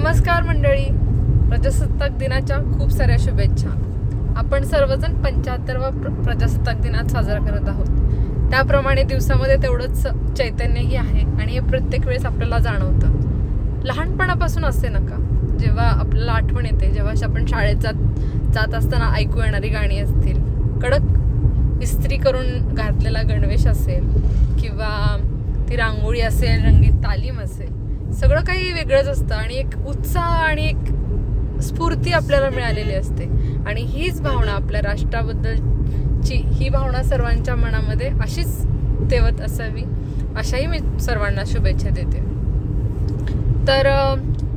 नमस्कार मंडळी. प्रजासत्ताक दिनाच्या खूप साऱ्या शुभेच्छा. आपण सर्वजण पंच्याहत्तरवा प्र प्रजासत्ताक दिनात साजरा करत आहोत. त्याप्रमाणे दिवसामध्ये तेवढंच चैतन्यही आहे आणि हे प्रत्येक वेळेस आपल्याला जाणवतं. लहानपणापासून असे नका. जेव्हा आपल्याला आठवण येते जेव्हा आपण शाळेत जात जात असताना ऐकू येणारी गाणी असतील कडक इस्त्री करून घातलेला गणवेश असेल किंवा ती रांगोळी असेल रंगीत तालीम असेल सगळं काही वेगळंच असतं आणि एक उत्साह आणि एक स्फूर्ती आपल्याला मिळालेली असते. आणि हीच भावना आपल्या राष्ट्राबद्दलची ही भावना सर्वांच्या मनामध्ये अशीच तेवत असावी अशाही मी सर्वांना शुभेच्छा देते. तर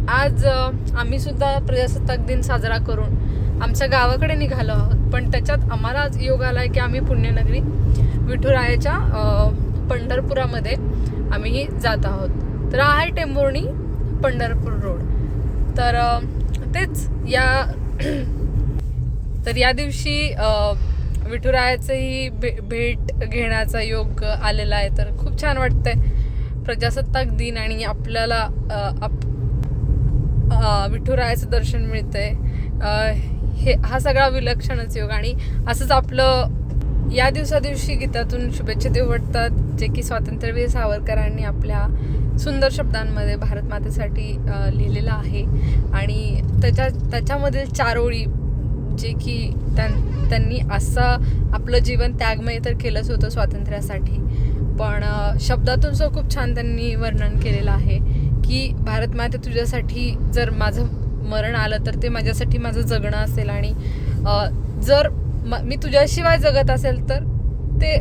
आज आम्ही सुद्धा प्रजासत्ताक दिन साजरा करून आमच्या गावाकडे निघालो आहोत. पण त्याच्यात आम्हाला आज योग आला आहे की आम्ही पुण्यनगरी विठुरायाच्या पंढरपुरामध्ये आम्ही जात आहोत. तर आहे टेंभुर्णी पंढरपूर रोड. तर तेच या तर या दिवशी विठुरायाचंही भे भेट घेण्याचा योग आलेला आहे. तर खूप छान वाटतंय. प्रजासत्ताक दिन आणि आपल्याला आप विठुरायाचं दर्शन मिळतंय. हे हा सगळा विलक्षणच योग. आणि असंच आपलं या दिवसा दिवशी गीतातून शुभेच्छा देऊ वाटतात जे की स्वातंत्र्यवीर सावरकरांनी आपल्या सुंदर शब्दांमध्ये भारत मातेसाठी लिहिलेलं आहे. आणि त्याच्या त्याच्यामधील चार ओळी जे की त्यां त्यांनी असं आपलं जीवन त्यागमय तर केलंच होतं स्वातंत्र्यासाठी. पण शब्दातून सो खूप छान त्यांनी वर्णन केलेलं आहे की भारत माते तुझ्यासाठी जर माझं मरण आलं तर ते माझ्यासाठी माझं जगणं असेल. आणि जर मी तुझ्याशिवाय जगत असेल तर ते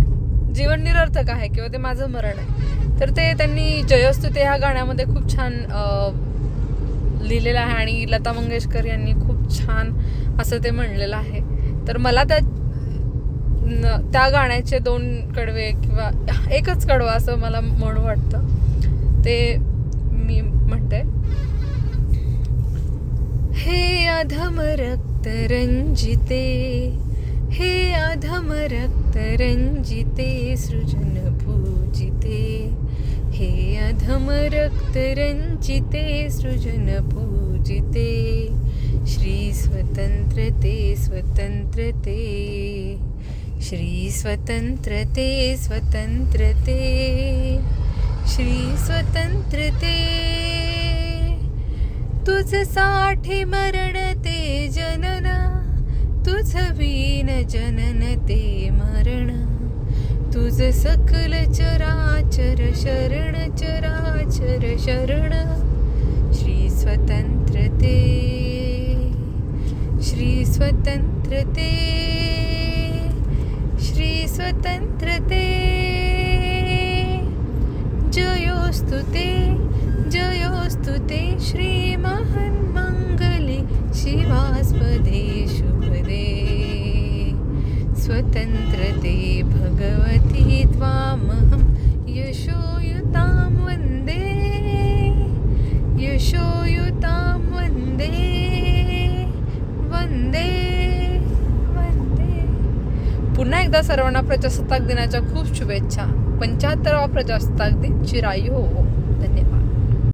जीवन निरर्थक आहे किंवा ते माझं मरण आहे. तर ते त्यांनी जयस्तुते ह्या गाण्यामध्ये खूप छान लिहिलेलं आहे आणि लता मंगेशकर यांनी खूप छान असं ते म्हणलेलं आहे. तर मला त्या न- त्या गाण्याचे दोन कडवे किंवा एकच कडवा असं मला म्हणू वाटतं. ते मी म्हणते. हे अधम रक्त रंजिते हे अधम रक्त रंजिते सृजन पूजिते। हे अधम रक्त रंजिते सृजन पूजिते। श्री स्वतंत्रते स्वतंत्रते। श्री स्वतंत्रते स्वतंत्रते। श्री स्वतंत्रते। तुझ साठे मरण सकल चराचर शरण चराचर शरण। श्री स्वतंत्रते श्री स्वतंत्रते श्री स्वतंत्रते जयोस्तु ते। जयोस्तु ते। श्रीमहन्मङ्गले शिवास्पदे शुभदे। स्वतन्त्रते भगवती त्वामहं यशोयुतां वन्दे यशोयुतां वन्दे वन्दे वन्दे. पुन्हा एकदा सर्वांना प्रजासत्ताक दिनाच्या खूप शुभेच्छा. पंच्याहत्तरावा प्रजासत्ताक दिन चिरायू हो. हो. धन्यवाद.